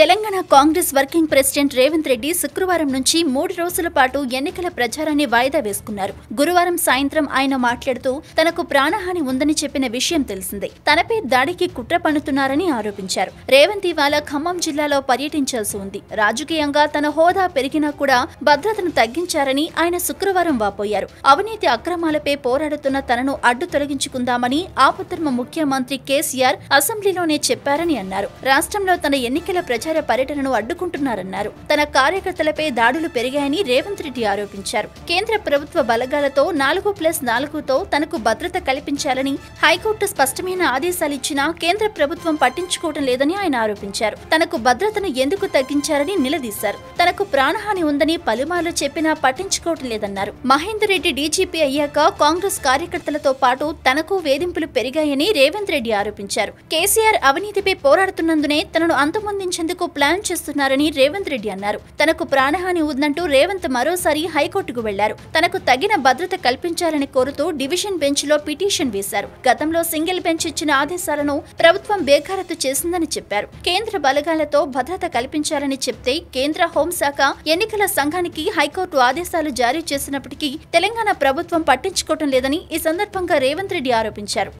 Telangana Congress working president Revanth Reddy శుక్రవారం నుంచి మూడు రోజుల పాటు ఎన్నికల ప్రచారాన్ని వాయిదా వేసుకున్నారు. గురువారం సాయంత్రం ఆయన మాట్లాడుతూ తనకు ప్రాణహాని ఉందని చెప్పిన విషయం తెలిసిందే. తనపై దాడికి కుట్ర పన్నుతున్నారని ఆరోపించారు. రేవంత్ ఇవాళ ఖమ్మం జిల్లాలో పర్యటించాల్సి ఉంది. రాజకీయంగా తన హోదా పెరిగినా కూడా భద్రతను తగ్గించారని ఆయన శుక్రవారం వాపోయారు. అవినీతి అక్రమాలపై పోరాడుతున్న తనను అడ్డు తొలగించుకుందామని ఆపద్ధర్మ ముఖ్యమంత్రి కేసీఆర్ అసెంబ్లీలోనే చెప్పారని అన్నారు. రాష్ట్రంలో తన ఎన్నికల ప్రచారం పర్యటనను అడ్డుకుంటున్నారన్నారు. తన కార్యకర్తలపై దాడులు పెరిగాయని రేవంత్ రెడ్డి ఆరోపించారు. కేంద్ర ప్రభుత్వ బలగాలతో నాలుగు ప్లస్ నాలుగుతో తనకు భద్రత కల్పించాలని హైకోర్టు స్పష్టమైన ఆదేశాలిచ్చినా కేంద్ర ప్రభుత్వం పట్టించుకోవడం లేదని ఆయన ఆరోపించారు. తనకు భద్రతను ఎందుకు తగ్గించారని నిలదీశారు. తనకు ప్రాణహాని ఉందని పలుమార్లు చెప్పినా పట్టించుకోవటం లేదన్నారు. మహేందర్ రెడ్డి డీజీపీ అయ్యాక కాంగ్రెస్ కార్యకర్తలతో పాటు తనకు వేధింపులు పెరిగాయని రేవంత్ రెడ్డి ఆరోపించారు. కేసీఆర్ అవినీతిపై పోరాడుతున్నందునే తనను అంతమొందించేందుకు ప్లాన్ చేస్తున్నారని రేవంత్ రెడ్డి అన్నారు. తనకు ప్రాణహాని ఉందంటూ రేవంత్ మరోసారి హైకోర్టుకు వెళ్ళారు. తనకు తగిన భద్రత కల్పించాలని కోరుతూ డివిజన్ బెంచ్లో పిటిషన్ వేశారు. గతంలో సింగిల్ బెంచ్ ఇచ్చిన ఆదేశాలను ప్రభుత్వం బేఖారతు చేసిందని చెప్పారు. కేంద్ర బలగాలతో భద్రత కల్పించాలని చెప్తే కేంద్ర హోంశాఖ ఎన్నికల సంఘానికి హైకోర్టు ఆదేశాలు జారీ చేసినప్పటికీ తెలంగాణ ప్రభుత్వం పట్టించుకోవటం లేదని ఈ సందర్భంగా రేవంత్ రెడ్డి ఆరోపించారు.